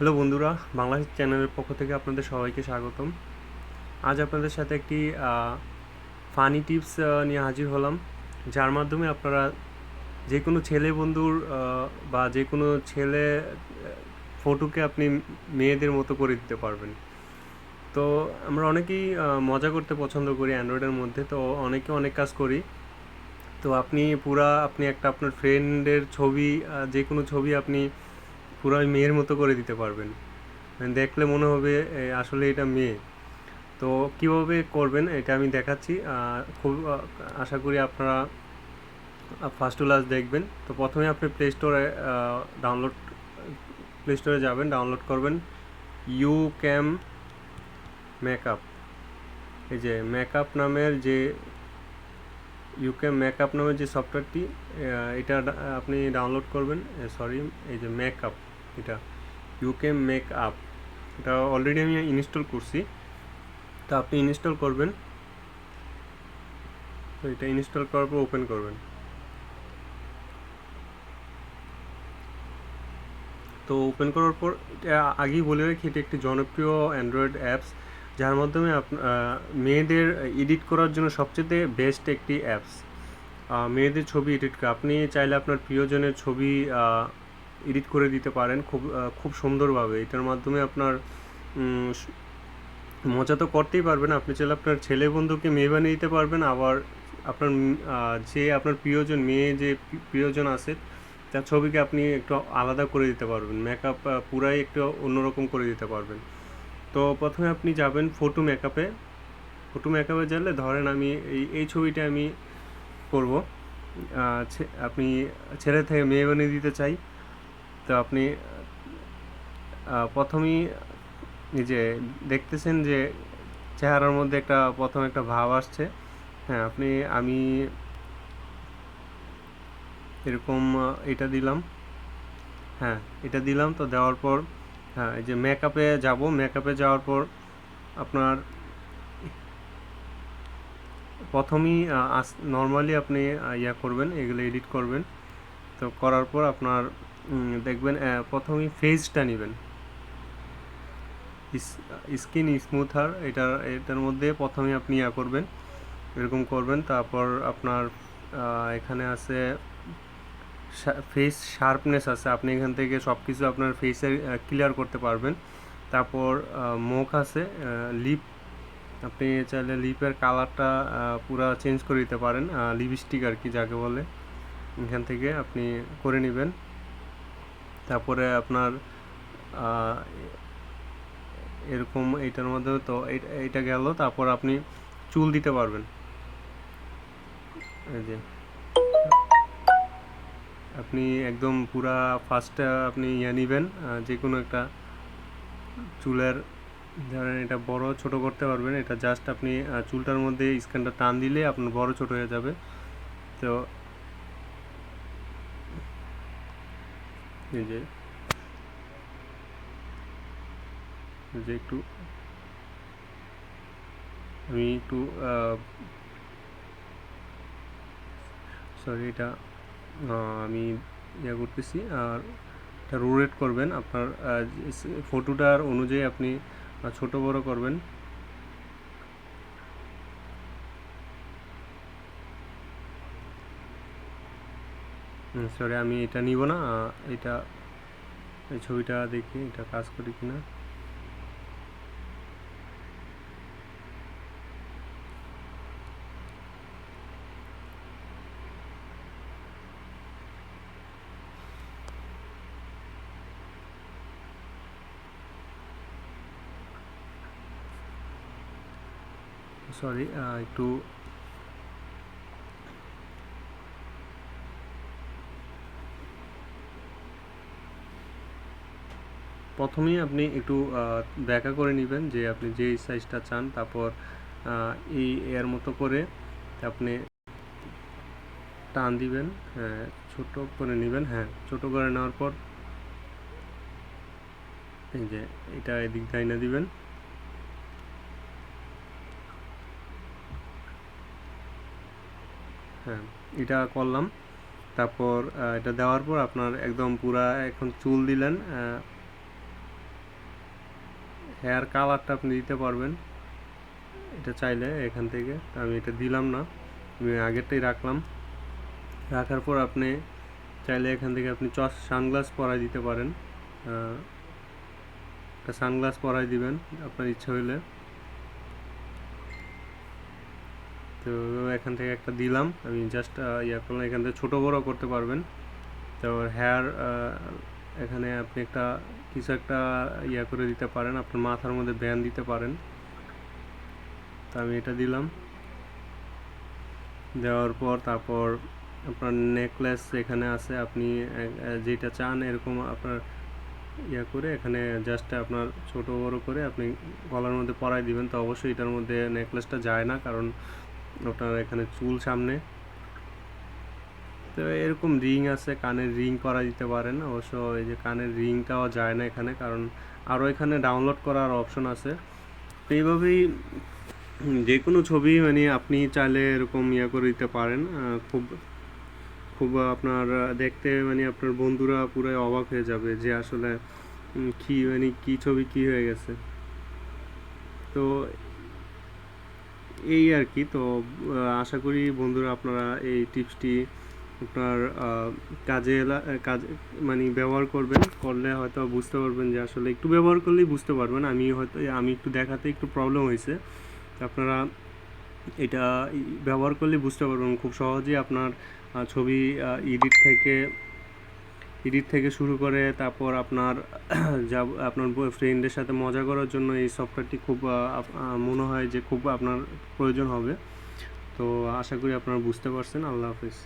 Hello বন্ধুরা, বাংলাদেশ চ্যানেলের পক্ষ থেকে আপনাদের সবাইকে স্বাগতম। আজ আপনাদের সাথে একটি ফানি টিপস নিয়ে হাজির হলাম। যার মাধ্যমে আপনারা যে কোনো ছেলে বন্ধুর বা যে কোনো ছেলে ফটোকে আপনি মেয়েদের মতো করে দিতে পারবেন। তো আমরা অনেকেই মজা করতে পছন্দ করি অ্যান্ড্রয়েডের মধ্যে, তো অনেকে অনেক কাজ করি। তো আপনি পুরা, আপনি একটা আপনার ফ্রেন্ডের ছবি যে কোনো ছবি আপনি পুরো মেয়ের মতো করে দিতে পারবেন। মানে দেখলে মনে হবে আসলে এটা মেয়ে। তো কীভাবে করবেন, এটা আমি দেখাচ্ছি। খুব আশা করি আপনারা ফার্স্ট টু লাস্ট দেখবেন। তো প্রথমে আপনি প্লে স্টোরে ডাউনলোড প্লে স্টোরে যাবেন ডাউনলোড করবেন ইউ ক্যাম মেকআপ এই যে মেকআপ নামের যে ইউকে মেকআপ নামের যে সফটওয়্যারটি এটা আপনি ডাউনলোড করবেন। সরি এই যে মেকআপ এটা। ইউকে মেকআপ এটা অলরেডি আমি ইনস্টল করছি। তো আপনি ইনস্টল করবেন। এটা ইনস্টল করার পর ওপেন করবেন। তো ওপেন করার পর আগেই বলে রাখি, এটা একটি জনপ্রিয় অ্যান্ড্রয়েড অ্যাপস যার মাধ্যমে আপ মেয়েদের এডিট করার জন্য সবচেয়ে বেস্ট একটি অ্যাপস মেয়েদের ছবি এডিট আপনি চাইলে আপনার প্রিয়জনের ছবি এডিট করে দিতে পারেন খুব খুব সুন্দরভাবে। এটার মাধ্যমে আপনার মজা তো করতেই পারবেন। আপনি চাইলে আপনার ছেলে বন্ধুকে মেয়ে বানিয়ে দিতে পারবেন। আবার আপনার যে আপনার প্রিয়জন, মেয়ে যে প্রিয়জন আছে, তার ছবিকে আপনি একটু আলাদা করে দিতে পারবেন। মেকআপ পুরাই একটু অন্যরকম করে দিতে পারবেন। তো প্রথমে আপনি যাবেন ফটো মেকআপে ফটো মেকআপে গেলে ধরেন আমি এই এই ছবিটা আমি করব। আপনি ছেলে থেকে মেয়ে বানিয়ে দিতে চাই। তো আপনি প্রথমেই যে দেখতেছেন যে চেহারার মধ্যে একটা, প্রথম একটা ভাব আসছে। হ্যাঁ আপনি, আমি এরকম এটা দিলাম। হ্যাঁ এটা দিলাম তো দেওয়ার পর হ্যাঁ এই যে মেকআপে যাব। মেকআপে যাওয়ার পর আপনার প্রথমেই নর্মালি আপনি ইয়া করবেন, এগুলো এডিট করবেন। তো করার পর আপনার দেখবেন আহ, প্রথমেই ফেজটা নেবেন। স্কিন স্মুথার এটার এটার মধ্যে প্রথমে আপনি ইয়া করবেন এরকম করবেন। তারপর আপনার এখানে আছে ফেস শার্পনেস আছে। আপনি এখান থেকে সব কিছু আপনার ফেসের ক্লিয়ার করতে পারবেন। তারপর মুখ আছে লিপ আপনি চাইলে লিপের কালারটা পুরা চেঞ্জ করে দিতে পারেন লিপস্টিক আর কি যাকে বলে। এখান থেকে আপনি করে নেবেন। তারপরে আপনার এরকম এইটার মধ্যে তো এই- এইটা গেল, তারপর আপনি চুল দিতে পারবেন। এই যে। আপনি একদম পুরা ফার্স্টে আপনি ইয়ে নেবেন যে কোনো একটা চুলের, ধরেন এটা বড় ছোট করতে পারবেন, এটা জাস্ট আপনি চুলটার মধ্যে স্ক্যানটা টান দিলে আপনার বড় ছোট হয়ে যাবে। তো এই যে যে একটু, আমি একটু সরি এটা আমি ইয়ে করতেছি, আর এটা রোটেট করবেন, আপনার ফটোটার অনুযায়ী আপনি ছোট বড় করবেন। সরি আমি এটা নিব না এটা, এই ছবিটা দেখি, এটা কাজ করি কিনা। সরি একটু প্রথমেই আপনি একটু ব্যাকা করে নেবেন যে আপনি যে সাইজটা চান, তারপর এই এর মতো করে আপনি টান দিবেন হ্যাঁ ছোট করে নেবেন হ্যাঁ ছোট করে নেওয়ার পর এই যে এটা এদিক ডাইনা দিবেন। হ্যাঁ এটা করলাম। তারপর এটা দেওয়ার পর আপনার একদম পুরা এখন চুল দিলেন হেয়ার কালারটা আপনি দিতে পারবেন। এটা চাইলে এখান থেকে। আমি এটা দিলাম না। আমি আগেরটাই রাখলাম। রাখার পর আপনি চাইলে এখান থেকে আপনি চশ সানগ্লাস পরাই দিতে পারেন। একটা সানগ্লাস পরাই দিবেন আপনার ইচ্ছা হইলে। তো এখান থেকে একটা দিলাম। আমি জাস্ট ইয়া করলাম। এখান থেকে ছোটো বড়ো করতে পারবেন। তো হেয়ার এখানে আপনি একটা কিছু একটা ইয়া করে দিতে পারেন, আপনার মাথার মধ্যে ব্যান দিতে পারেন। তো আমি এটা দিলাম। দেওয়ার পর তারপর আপনার নেকলেস এখানে আছে, আপনি যেটা চান এরকম আপনার ইয়া করে এখানে জাস্ট আপনার ছোট বড় করে আপনি গলার মধ্যে পরাই দিবেন। তো অবশ্যই এটার মধ্যে নেকলেসটা যায় না, কারণ আপনার এখানে চুল সামনে। তো এরকম রিং আছে, কানের রিং করা দিতে পারেন অবশ্য এই যে কানের রিংটাও যায় না এখানে, কারণ আরও এখানে ডাউনলোড করার অপশন আছে। তো এইভাবেই যে কোনো ছবি মানে আপনি চাইলে এরকম ইয়ে করে দিতে পারেন। খুব খুব আপনার দেখতে মানে আপনার বন্ধুরা পুরো অবাক হয়ে যাবে যে আসলে কি মানে কি ছবি কি হয়ে গেছে। তো এই আর কি, তো আশা করি বন্ধুরা আপনারা এই টিপসটি আপনার কাজে কাজ মানে ব্যবহার করবেন, করলে হয়তো বুঝতে পারবেন যে আসলে একটু ব্যবহার করলেই বুঝতে পারবেন। আমি হয়তো, আমি একটু দেখাতে একটু প্রবলেম হয়েছে। আপনারা এটা ব্যবহার করলে বুঝতে পারবেন। খুব সহজেই আপনার ছবি এডিট থেকে এডিট থেকে শুরু করে তারপর আপনার, যা, আপনার ফ্রেন্ডের সাথে মজা করার জন্য এই সফটওয়্যারটি খুব মনে হয় যে খুব আপনার প্রয়োজন হবে। তো আশা করি আপনারা বুঝতে পারছেন। আল্লাহ হাফিজ।